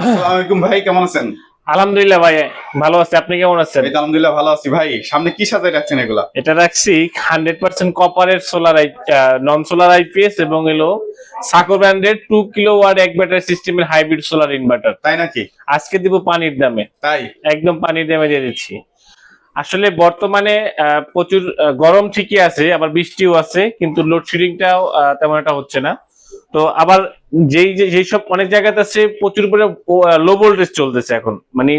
আসসালামু আলাইকুম ভাই কেমন আছেন? আলহামদুলিল্লাহ ভাই ভালো আছে। আপনি কেমন আছেন? আলহামদুলিল্লাহ ভালো আছি ভাই। সামনে কি সাজাই রাখছেন এগুলা? এটা রাখছি হান্ড্রেড পার্সেন্ট কপারের সোলার নন সোলার আইপিএস এবং এলো সাকো ব্র্যান্ডের টু কিলো ওয়াট এক ব্যাটারি সিস্টেমের হাইব্রিড সোলার ইনভার্টার তাই নাকি? আজকে দিব পানির দামে। তাই? একদম পানির দামে দিয়ে দিচ্ছি। আসলে বর্তমানে প্রচুর গরম ঠিকই আছে আবার বৃষ্টিও আছে কিন্তু লোডশেডিংটাও তেমন একটা হচ্ছে না। তো আবার যেই যেই সব অনেক জায়গাতে আছে প্রচুর করে লো ভোল্টেজ চলতেছে এখন। মানে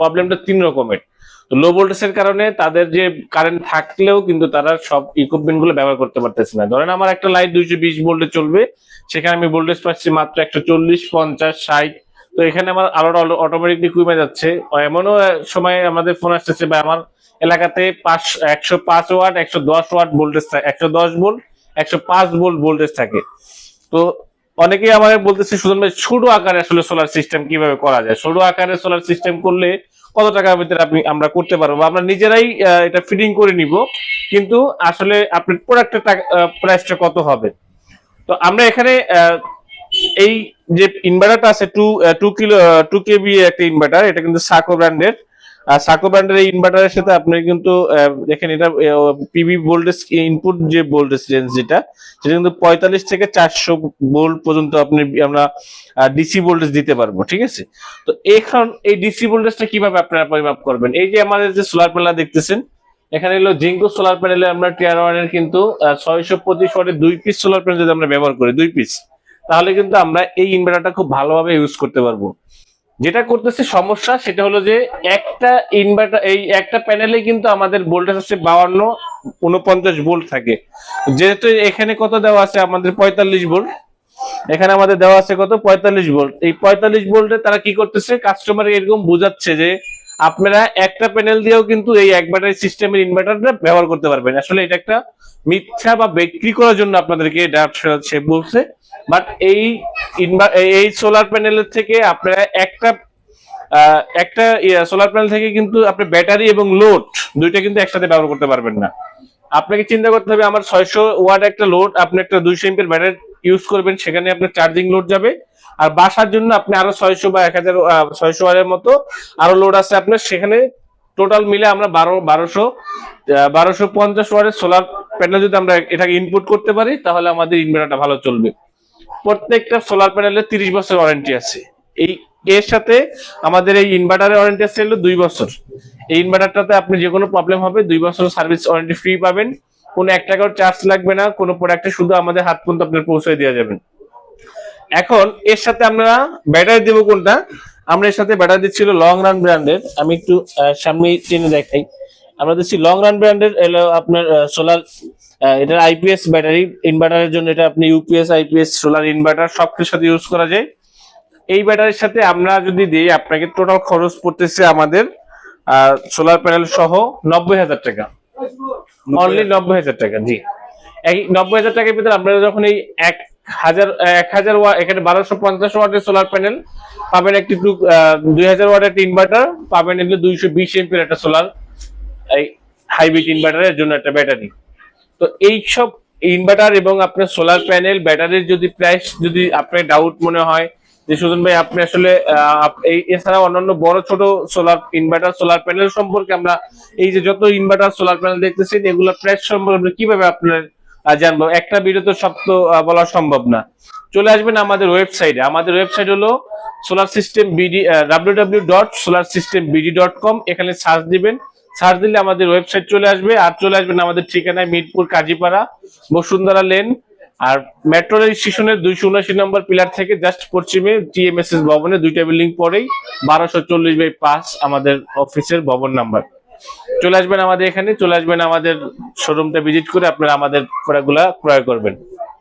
প্রবলেমটা তিন রকমের। তো লো ভোল্টেজের কারণে তাদের যে কারেন্ট থাকলেও কিন্তু তারা সব ইকুইপমেন্টগুলো ব্যবহার করতে পারতেছে না। ধরেন আমার একটা লাইট দুইশো বিশ ভোল্টে চলবে, সেখানে আমি ভোল্টেজ পাচ্ছি মাত্র একশো চল্লিশ, পঞ্চাশ, ষাট। তো এখানে আমার আলোটা অটোমেটিকলি কমে যাচ্ছে। এমনও সময় আমাদের ফোন আসতেছে বা আমার এলাকাতে পাঁচ, একশো পাঁচ ওয়াট একশো দশ ওয়াট ভোল্টেজ একশো দশ ভোল্ট একশো পাঁচ ভোল্ট ভোল্টেজ থাকে। তো অনেকেই আমাদের বলতেছে শুধু ছোট আকারে আসলে সোলার সিস্টেম কীভাবে করা যায়? ছোট আকারে সোলার সিস্টেম করলে কত টাকার ভিতরে আপনি, আমরা করতে পারব? আমরা নিজেরাই এটা ফিটিং করে নিব। কিন্তু আসলে আপনার প্রোডাক্টের প্রাইসটা কত হবে? তো আমরা এখানে এই যে ইনভার্টারটা আছে two two kilo two KB একটা ইনভার্টার এটা কিন্তু সাকো ব্র্যান্ডের সাকো ব্র্যান্ডের এই ইনভার্টারের সাথে আপনি কিন্তু দেখেন এটা পিবি ভোল্টেজ ইনপুট যে ভোল্টেজ রেঞ্জ যেটা, সেটা কিন্তু পঁয়তাল্লিশ থেকে চারশো ভোল্ট পর্যন্ত আপনি, আমরা ডিসি ভোল্টেজ দিতে পারব, ঠিক আছে? তো এখন এই ডিসি ভোল্টেজটা কীভাবে আপনারা পরিমাপ করবেন? এই যে আমাদের যে সোলার প্যানেল দেখতেছেন, এখানে হলো জিঙ্কো সোলার প্যানেলে আমরা টিয়ার ওয়ানের কিন্তু ছয়শো পঁচিশ ওয়াটের দুই পিস সোলার প্যানেল যদি আমরা ব্যবহার করি, দুই পিস তাহলে কিন্তু আমরা এই ইনভার্টারটা খুব ভালোভাবে ইউজ করতে পারব। যেটা করতেছে সমস্যা সেটা হলো যে একটা ইনভার্টার এই একটা প্যানেলে কিন্তু আমাদের ভোল্টেজ আছে বাউান্ন উনপঞ্চাশ ভোল্ট থাকে। যেহেতু এখানে কত দেওয়া আছে? আমাদের পঁয়তাল্লিশ ভোল্ট এখানে আমাদের দেওয়া আছে কত? পঁয়তাল্লিশ ভোল্ট এই পঁয়তাল্লিশ ভোল্টে তারা কি করতেছে? কাস্টমার এরকম বোঝাচ্ছে যে আপনারা একটা প্যানেল দিয়েও কিন্তু এই এক ব্যাটারি সিস্টেমের ইনভার্টারটা ব্যবহার করতে পারবেন। আসলে এটা একটা মিথ্যা বা বিক্রি করার জন্য আপনাদেরকে এটা সে বলছে। বাট এই এই সোলার প্যানেলের থেকে আপনারা একটা একটা সোলার প্যানেল থেকে কিন্তু আপনি ব্যাটারি এবং লোড দুইটা কিন্তু একসাথে ব্যবহার করতে পারবেন না। আপনাকে চিন্তা করতে হবে, আমার ছয়শো ওয়াট একটা লোড আপনি একটা দুইশো এমপির ব্যাটারি ইউজ করবেন, সেখানে আপনার চার্জিং লোড যাবে। আর বাসার জন্য আপনি আরও ছয়শো বা এক হাজার ছয়শো ওয়াটের মতো আরও লোড আছে আপনার। সেখানে টোটাল মিলে আমরা বারো, বারোশো বারোশো পঞ্চাশ ওয়াটের সোলার প্যানেল যদি আমরা এটাকে ইনপুট করতে পারি, তাহলে আমাদের ইনভার্টারটা ভালো চলবে। প্রত্যেকটা সোলার প্যানেলে তিরিশ বছর ওয়ারেন্টি আছে। এই, এর সাথে আমাদের এই ইনভার্টারের ওয়ারেন্টি আছে হলো দুই বছর। এই ইনভার্টারটাতে আপনি যে কোনো প্রবলেম হবে, দুই বছর সার্ভিস ওয়ারেন্টি ফ্রি পাবেন। কোনো এক টাকাও চার্জ লাগবে না, কোনো প্রোডাক্টে শুধু আমাদের হাত পর্যন্ত আপনার পৌঁছে দেওয়া যাবেন এখন এর সাথে আমরা ব্যাটারি দেবো কোনটা? আমরা এর সাথে ব্যাটারি দিচ্ছিল লং রান ব্র্যান্ডের আমি একটু সামনে টেনে দেখাই। আমরা দিচ্ছি লং রান ব্র্যান্ডের এলো আপনার সোলার এটা আইপিএস ব্যাটারি ইনভার্টারের জন্য এটা আপনি ইউপিএস আইপিএস সোলার ইনভার্টার সব কিছুর সাথে ইউজ করা যায়। এই ব্যাটারির সাথে আমরা যদি দিই আপনাকে টোটাল খরচ পড়তেছে আমাদের সোলার প্যানেল সহ নব্বই হাজার টাকা। অনলি নব্বই হাজার টাকা জি। এই নব্বই হাজার টাকার ভিতরে আপনারা যখন এই এক হাজার এক হাজার এখানে বারোশো পঞ্চাশ ওয়াটের সোলার প্যানেল পাবেন একটি দুই হাজার ওয়াটের একটা ইনভার্টার পাবেন এগুলো দুইশো বিশ এমপির একটা সোলার এই হাইব্রিড ইনভার্টারের জন্য একটা ব্যাটারি তো এই সব ইনভার্টার এবং আপনার সোলার প্যানেল ব্যাটারির যদি প্রাইস যদি আপনার ডাউট মনে হয়, যে সুজন ভাই, আপনি আসলে এই এছাড়া অন্যান্য বড় ছোট সোলার ইনভার্টার সোলার প্যানেল সম্পর্কে আমরা এই যে যত ইনভার্টার সোলার প্যানেল দেখতেছেন, এগুলোর প্রাইস সম্পর্কে কীভাবে আপনার জানব। একটা ভিডিও তো সব তো বলা সম্ভব না। চলে আসবেন আমাদের ওয়েবসাইটে আমাদের ওয়েবসাইট হলো solar system BD W W dot solar system BD dot com এখানে সার্চ দিবেন। সার্চ দিলে আমাদের ওয়েবসাইট চলে আসবে। আর চলে আসবেন আমাদের ঠিকানায় মিরপুর কাজীপাড়া, বসুন্ধরা লেন আর মেট্রো রেল স্টেশনের দুইশো উনাশি নম্বর পিলার থেকে জাস্ট পশ্চিমে টিএমএসএস ভবনে, দুইটা বিল্ডিং পরেই বারোশো চল্লিশ বাই পাঁচ আমাদের অফিসের ভবন নাম্বার চলে আসবেন আমাদের এখানে, চলে আসবেন আমাদের শোরুমটা ভিজিট করে আপনারা আমাদের প্রোডাক্টগুলা ক্রয় করবেন।